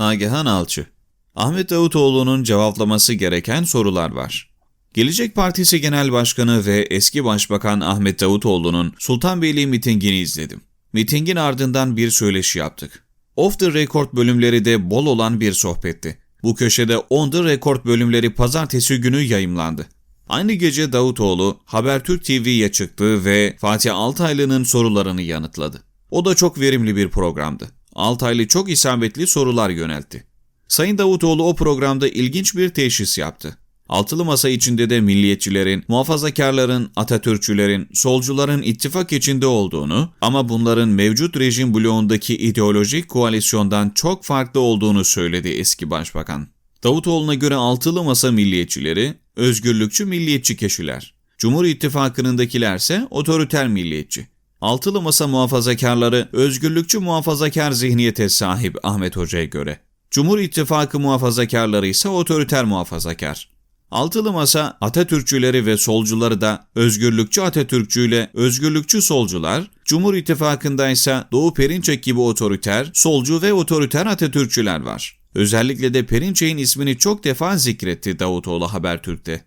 Nagihan Alçı Ahmet Davutoğlu'nun cevaplaması gereken sorular var. Gelecek Partisi Genel Başkanı ve eski Başbakan Ahmet Davutoğlu'nun Sultanbeyli mitingini izledim. Mitingin ardından bir söyleşi yaptık. Off the Record bölümleri de bol olan bir sohbetti. Bu köşede On the Record bölümleri pazartesi günü yayımlandı. Aynı gece Davutoğlu Habertürk TV'ye çıktı ve Fatih Altaylı'nın sorularını yanıtladı. O da çok verimli bir programdı. Altaylı çok isabetli sorular yöneltti. Sayın Davutoğlu o programda ilginç bir teşhis yaptı. Altılı masa içinde de milliyetçilerin, muhafazakarların, Atatürkçülerin, solcuların ittifak içinde olduğunu ama bunların mevcut rejim bloğundaki ideolojik koalisyondan çok farklı olduğunu söyledi eski başbakan. Davutoğlu'na göre altılı masa milliyetçileri, özgürlükçü milliyetçi kişiler. Cumhur İttifakı'nındakilerse otoriter milliyetçi. Altılı masa muhafazakarları özgürlükçü muhafazakar zihniyete sahip Ahmet Hoca'ya göre. Cumhur İttifakı muhafazakarları ise otoriter muhafazakar. Altılı Masa Atatürkçüleri ve solcuları da özgürlükçü Atatürkçü ile özgürlükçü solcular, Cumhur İttifakı'nda ise Doğu Perinçek gibi otoriter, solcu ve otoriter Atatürkçüler var. Özellikle de Perinçek'in ismini çok defa zikretti Davutoğlu Habertürk'te.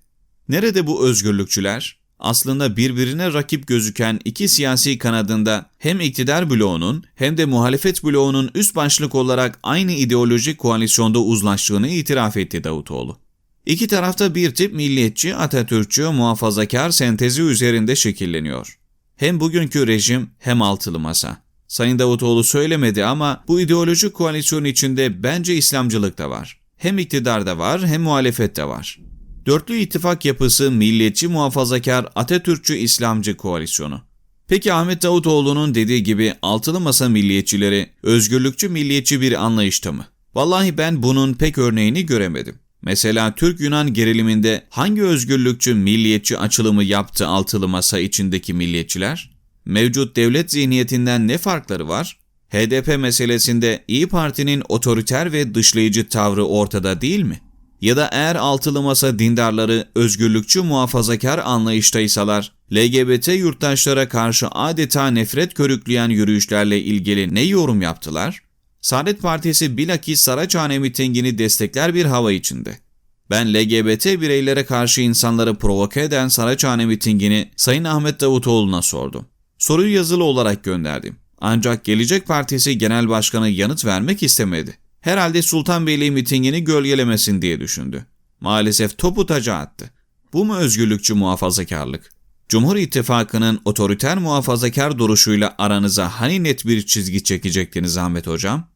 Nerede bu özgürlükçüler? Aslında birbirine rakip gözüken iki siyasi kanadında hem iktidar bloğunun hem de muhalefet bloğunun üst başlık olarak aynı ideolojik koalisyonda uzlaştığını itiraf etti Davutoğlu. İki tarafta bir tip milliyetçi, Atatürkçü, muhafazakar sentezi üzerinde şekilleniyor. Hem bugünkü rejim hem altılı masa. Sayın Davutoğlu söylemedi ama bu ideolojik koalisyon içinde bence İslamcılık da var. Hem iktidar da var hem muhalefet de var. Dörtlü ittifak yapısı milliyetçi muhafazakar Atatürkçü İslamcı koalisyonu. Peki Ahmet Davutoğlu'nun dediği gibi altılı masa milliyetçileri özgürlükçü milliyetçi bir anlayışta mı? Vallahi ben bunun pek örneğini göremedim. Mesela Türk-Yunan geriliminde hangi özgürlükçü milliyetçi açılımı yaptı altılı masa içindeki milliyetçiler? Mevcut devlet zihniyetinden ne farkları var? HDP meselesinde İyi Parti'nin otoriter ve dışlayıcı tavrı ortada değil mi? Ya da eğer altılı masa dindarları özgürlükçü muhafazakar anlayıştaysalar, LGBT yurttaşlara karşı adeta nefret körükleyen yürüyüşlerle ilgili ne yorum yaptılar? Saadet Partisi bilakis Saraçhane mitingini destekler bir hava içinde. Ben LGBT bireylere karşı insanları provoke eden Saraçhane mitingini Sayın Ahmet Davutoğlu'na sordum. Soruyu yazılı olarak gönderdim. Ancak Gelecek Partisi Genel Başkanı yanıt vermek istemedi. Herhalde Sultanbeyli mitingini gölgelemesin diye düşündü. Maalesef topu taca attı. Bu mu özgürlükçü muhafazakarlık? Cumhur İttifakı'nın otoriter muhafazakar duruşuyla aranıza hani net bir çizgi çekecektiniz Ahmet Hocam?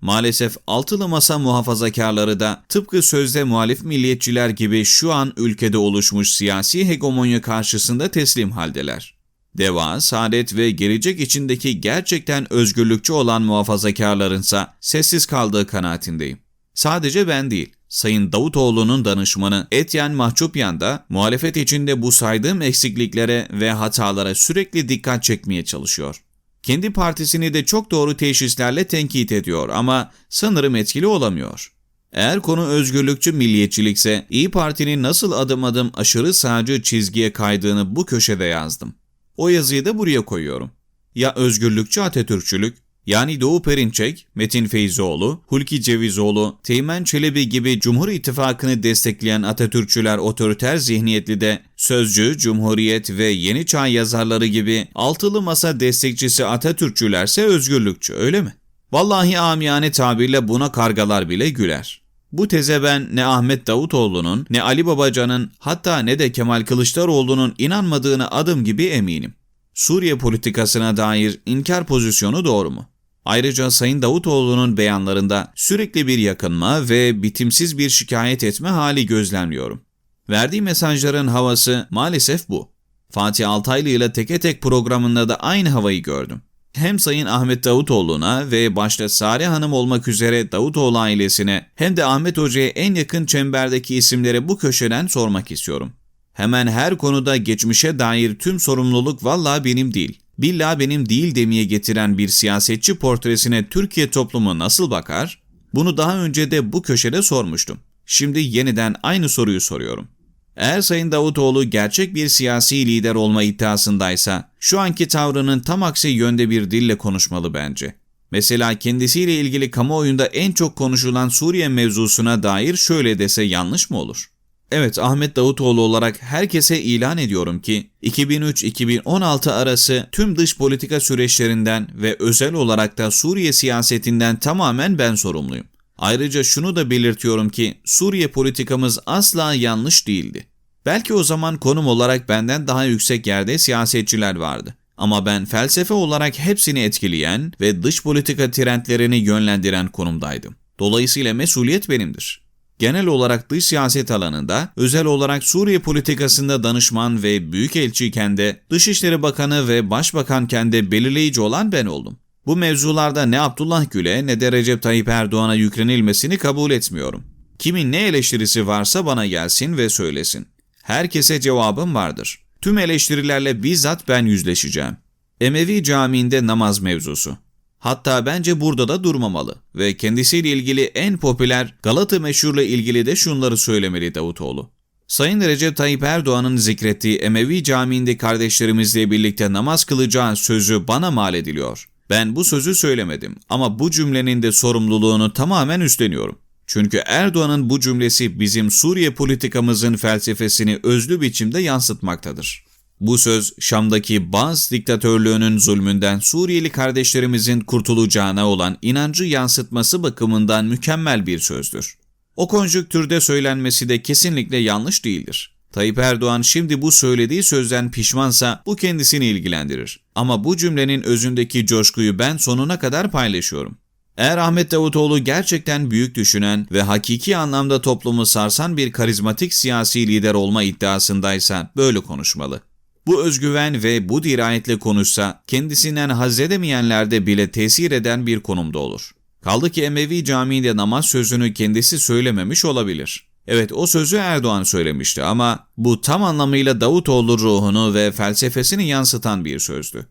Maalesef altılı masa muhafazakarları da tıpkı sözde muhalif milliyetçiler gibi şu an ülkede oluşmuş siyasi hegemonya karşısında teslim haldeler. Deva, saadet ve gelecek içindeki gerçekten özgürlükçü olan muhafazakarlarınsa sessiz kaldığı kanaatindeyim. Sadece ben değil, Sayın Davutoğlu'nun danışmanı Etyen Mahçupyan da muhalefet içinde bu saydığım eksikliklere ve hatalara sürekli dikkat çekmeye çalışıyor. Kendi partisini de çok doğru teşhislerle tenkit ediyor ama sanırım etkili olamıyor. Eğer konu özgürlükçü milliyetçilikse İyi Parti'nin nasıl adım adım aşırı sağcı çizgiye kaydığını bu köşede yazdım. O yazıyı da buraya koyuyorum. Ya özgürlükçü Atatürkçülük yani Doğu Perinçek, Metin Feyzoğlu, Hulki Cevizoğlu, Teğmen Çelebi gibi Cumhur İttifakı'nı destekleyen Atatürkçüler otoriter zihniyetli de Sözcü, Cumhuriyet ve Yeni Çağ yazarları gibi altılı masa destekçisi Atatürkçülerse özgürlükçü öyle mi? Vallahi amiyane tabirle buna kargalar bile güler. Bu teze ben ne Ahmet Davutoğlu'nun ne Ali Babacan'ın hatta ne de Kemal Kılıçdaroğlu'nun inanmadığını adım gibi eminim. Suriye politikasına dair inkar pozisyonu doğru mu? Ayrıca Sayın Davutoğlu'nun beyanlarında sürekli bir yakınma ve bitimsiz bir şikayet etme hali gözlemliyorum. Verdiği mesajların havası maalesef bu. Fatih Altaylı ile teke tek programında da aynı havayı gördüm. Hem Sayın Ahmet Davutoğlu'na ve başta Sare Hanım olmak üzere Davutoğlu ailesine hem de Ahmet Hoca'ya en yakın çemberdeki isimlere bu köşeden sormak istiyorum. Hemen her konuda geçmişe dair tüm sorumluluk valla benim değil. Billa benim değil demeye getiren bir siyasetçi portresine Türkiye toplumu nasıl bakar? Bunu daha önce de bu köşede sormuştum. Şimdi yeniden aynı soruyu soruyorum. Eğer Sayın Davutoğlu gerçek bir siyasi lider olma iddiasındaysa şu anki tavrının tam aksi yönde bir dille konuşmalı bence. Mesela kendisiyle ilgili kamuoyunda en çok konuşulan Suriye mevzusuna dair şöyle dese yanlış mı olur? Evet Ahmet Davutoğlu olarak herkese ilan ediyorum ki 2003-2016 arası tüm dış politika süreçlerinden ve özel olarak da Suriye siyasetinden tamamen ben sorumluyum. Ayrıca şunu da belirtiyorum ki Suriye politikamız asla yanlış değildi. Belki o zaman konum olarak benden daha yüksek yerde siyasetçiler vardı. Ama ben felsefe olarak hepsini etkileyen ve dış politika trendlerini yönlendiren konumdaydım. Dolayısıyla mesuliyet benimdir. Genel olarak dış siyaset alanında, özel olarak Suriye politikasında danışman ve büyükelçiyken de, Dışişleri Bakanı ve Başbakanken de belirleyici olan ben oldum. Bu mevzularda ne Abdullah Gül'e ne de Recep Tayyip Erdoğan'a yüklenilmesini kabul etmiyorum. Kimin ne eleştirisi varsa bana gelsin ve söylesin. Herkese cevabım vardır. Tüm eleştirilerle bizzat ben yüzleşeceğim. Emevi Camii'nde namaz mevzusu. Hatta bence burada da durmamalı ve kendisiyle ilgili en popüler Galata meşhurla ilgili de şunları söylemeli Davutoğlu. Sayın Recep Tayyip Erdoğan'ın zikrettiği Emevi Camii'nde kardeşlerimizle birlikte namaz kılacağı sözü bana mal ediliyor. Ben bu sözü söylemedim ama bu cümlenin de sorumluluğunu tamamen üstleniyorum. Çünkü Erdoğan'ın bu cümlesi bizim Suriye politikamızın felsefesini özlü biçimde yansıtmaktadır. Bu söz Şam'daki Baz diktatörlüğünün zulmünden Suriyeli kardeşlerimizin kurtulacağına olan inancı yansıtması bakımından mükemmel bir sözdür. O konjüktürde söylenmesi de kesinlikle yanlış değildir. Tayyip Erdoğan şimdi bu söylediği sözden pişmansa bu kendisini ilgilendirir. Ama bu cümlenin özündeki coşkuyu ben sonuna kadar paylaşıyorum. Eğer Ahmet Davutoğlu gerçekten büyük düşünen ve hakiki anlamda toplumu sarsan bir karizmatik siyasi lider olma iddiasındaysa böyle konuşmalı. Bu özgüven ve bu dirayetle konuşsa kendisinden haz edemeyenlerde bile tesir eden bir konumda olur. Kaldı ki Emevi Camii'nde namaz sözünü kendisi söylememiş olabilir. Evet o sözü Erdoğan söylemişti ama bu tam anlamıyla Davutoğlu ruhunu ve felsefesini yansıtan bir sözdü.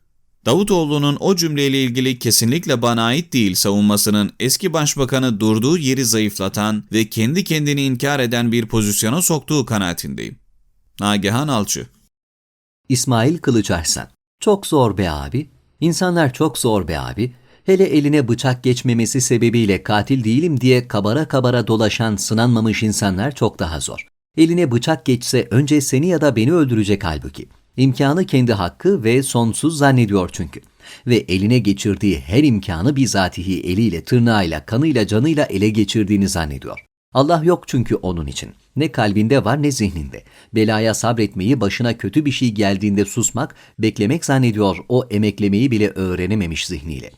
Davutoğlu'nun o cümleyle ilgili kesinlikle bana ait değil savunmasının eski başbakanı durduğu yeri zayıflatan ve kendi kendini inkar eden bir pozisyona soktuğu kanaatindeyim. Nagihan Alçı İsmail Kılıçarslan. Çok zor be abi. İnsanlar çok zor be abi. Hele eline bıçak geçmemesi sebebiyle katil değilim diye kabara kabara dolaşan sınanmamış insanlar çok daha zor. Eline bıçak geçse önce seni ya da beni öldürecek halbuki. İmkanı kendi hakkı ve sonsuz zannediyor çünkü. Ve eline geçirdiği her imkanı bizatihi eliyle, tırnağıyla, kanıyla, canıyla ele geçirdiğini zannediyor. Allah yok çünkü onun için. Ne kalbinde var ne zihninde. Belaya sabretmeyi, başına kötü bir şey geldiğinde susmak, beklemek zannediyor o emeklemeyi bile öğrenememiş zihniyle.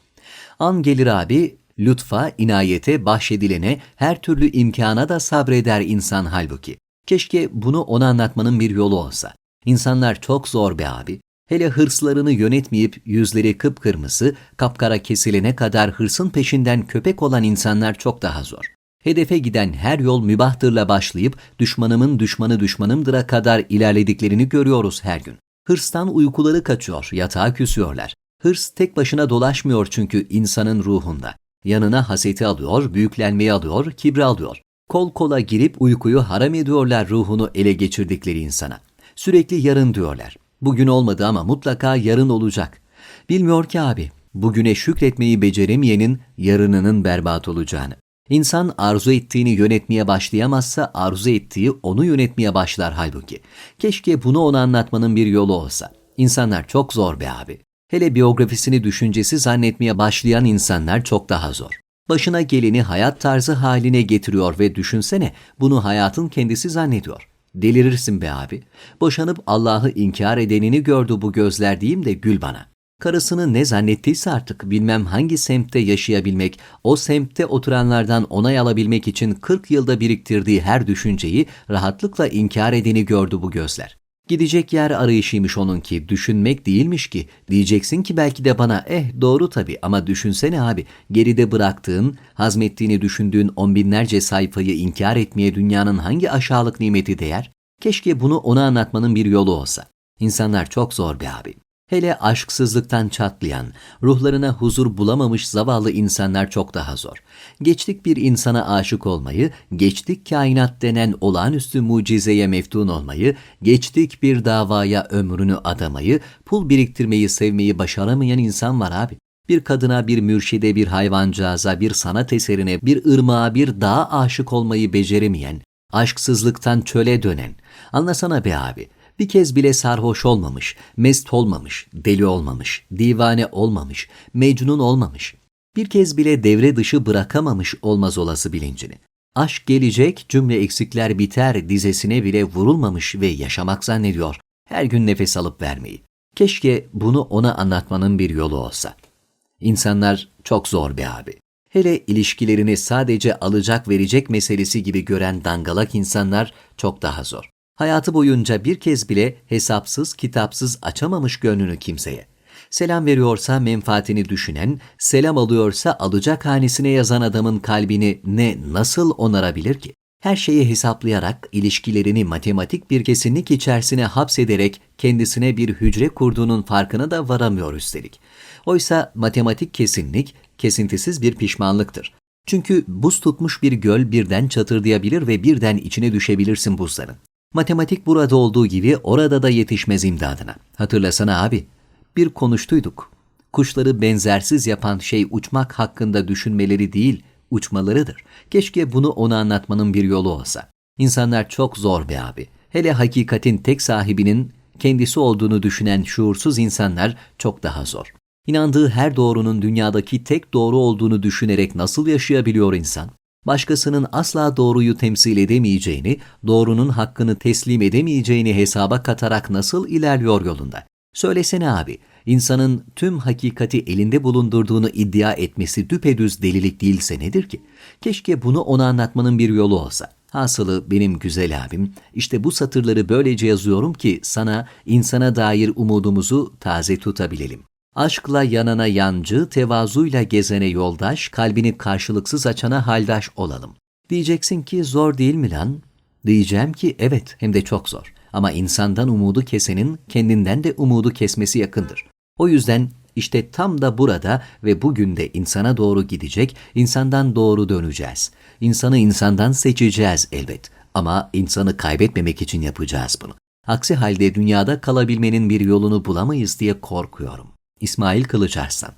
An gelir abi, lütfa, inayete, bahşedilene, her türlü imkana da sabreder insan halbuki. Keşke bunu ona anlatmanın bir yolu olsa. İnsanlar çok zor be abi. Hele hırslarını yönetmeyip yüzleri kıpkırmızı, kapkara kesilene kadar hırsın peşinden köpek olan insanlar çok daha zor. Hedefe giden her yol mübahtırla başlayıp düşmanımın düşmanı düşmanımdıra kadar ilerlediklerini görüyoruz her gün. Hırstan uykuları kaçıyor, yatağa küsüyorlar. Hırs tek başına dolaşmıyor çünkü insanın ruhunda. Yanına haseti alıyor, büyüklenmeyi alıyor, kibri alıyor. Kol kola girip uykuyu haram ediyorlar ruhunu ele geçirdikleri insana. Sürekli yarın diyorlar. Bugün olmadı ama mutlaka yarın olacak. Bilmiyor ki abi, bugüne şükretmeyi beceremeyenin yarınının berbat olacağını. İnsan arzu ettiğini yönetmeye başlayamazsa arzu ettiği onu yönetmeye başlar halbuki. Keşke bunu ona anlatmanın bir yolu olsa. İnsanlar çok zor be abi. Hele biyografisini düşüncesi zannetmeye başlayan insanlar çok daha zor. Başına geleni hayat tarzı haline getiriyor ve düşünsene bunu hayatın kendisi zannediyor. Delirirsin be abi. Boşanıp Allah'ı inkar edenini gördü bu gözler diyeyim de gül bana. Karısını ne zannettiyse artık bilmem hangi semtte yaşayabilmek, o semtte oturanlardan onay alabilmek için 40 yılda biriktirdiği her düşünceyi rahatlıkla inkar edeni gördü bu gözler. Gidecek yer arayışıymış onunki, düşünmek değilmiş ki. Diyeceksin ki belki de bana, eh doğru tabii ama düşünsene abi, geride bıraktığın, hazmettiğini düşündüğün on binlerce sayfayı inkar etmeye dünyanın hangi aşağılık nimeti değer? Keşke bunu ona anlatmanın bir yolu olsa. İnsanlar çok zor be abi. Hele aşksızlıktan çatlayan, ruhlarına huzur bulamamış zavallı insanlar çok daha zor. Geçtik bir insana aşık olmayı, geçtik kainat denen olağanüstü mucizeye meftun olmayı, geçtik bir davaya ömrünü adamayı, pul biriktirmeyi sevmeyi başaramayan insan var abi. Bir kadına, bir mürşide, bir hayvancağıza, bir sanat eserine, bir ırmağa, bir dağa aşık olmayı beceremeyen, aşksızlıktan çöle dönen. Anlasana be abi, bir kez bile sarhoş olmamış, mest olmamış, deli olmamış, divane olmamış, mecnun olmamış. Bir kez bile devre dışı bırakamamış olmaz olası bilincini. Aşk gelecek, cümle eksikler biter dizesine bile vurulmamış ve yaşamak zannediyor. Her gün nefes alıp vermeyi. Keşke bunu ona anlatmanın bir yolu olsa. İnsanlar çok zor be abi. Hele ilişkilerini sadece alacak verecek meselesi gibi gören dangalak insanlar çok daha zor. Hayatı boyunca bir kez bile hesapsız kitapsız açamamış gönlünü kimseye. Selam veriyorsa menfaatini düşünen, selam alıyorsa alacak hanesine yazan adamın kalbini ne nasıl onarabilir ki? Her şeyi hesaplayarak, ilişkilerini matematik bir kesinlik içerisine hapsederek kendisine bir hücre kurduğunun farkına da varamıyor üstelik. Oysa matematik kesinlik, kesintisiz bir pişmanlıktır. Çünkü buz tutmuş bir göl birden çatırdayabilir ve birden içine düşebilirsin buzların. Matematik burada olduğu gibi orada da yetişmez imdadına. Hatırlasana abi, bir konuştuyduk. Kuşları benzersiz yapan şey uçmak hakkında düşünmeleri değil, uçmalarıdır. Keşke bunu ona anlatmanın bir yolu olsa. İnsanlar çok zor be abi. Hele hakikatin tek sahibinin kendisi olduğunu düşünen şuursuz insanlar çok daha zor. İnandığı her doğrunun dünyadaki tek doğru olduğunu düşünerek nasıl yaşayabiliyor insan? Başkasının asla doğruyu temsil edemeyeceğini, doğrunun hakkını teslim edemeyeceğini hesaba katarak nasıl ilerliyor yolunda? Söylesene abi, insanın tüm hakikati elinde bulundurduğunu iddia etmesi düpedüz delilik değilse nedir ki? Keşke bunu ona anlatmanın bir yolu olsa. Hasılı benim güzel abim, işte bu satırları böylece yazıyorum ki sana, insana dair umudumuzu taze tutabilelim. Aşkla yanana yancı, tevazuyla gezene yoldaş, kalbini karşılıksız açana haldaş olalım. Diyeceksin ki zor değil mi lan? Diyeceğim ki evet hem de çok zor. Ama insandan umudu kesenin kendinden de umudu kesmesi yakındır. O yüzden işte tam da burada ve bugün de insana doğru gidecek, insandan doğru döneceğiz. İnsanı insandan seçeceğiz elbet. Ama insanı kaybetmemek için yapacağız bunu. Aksi halde dünyada kalabilmenin bir yolunu bulamayız diye korkuyorum. İsmail Kılıçarslan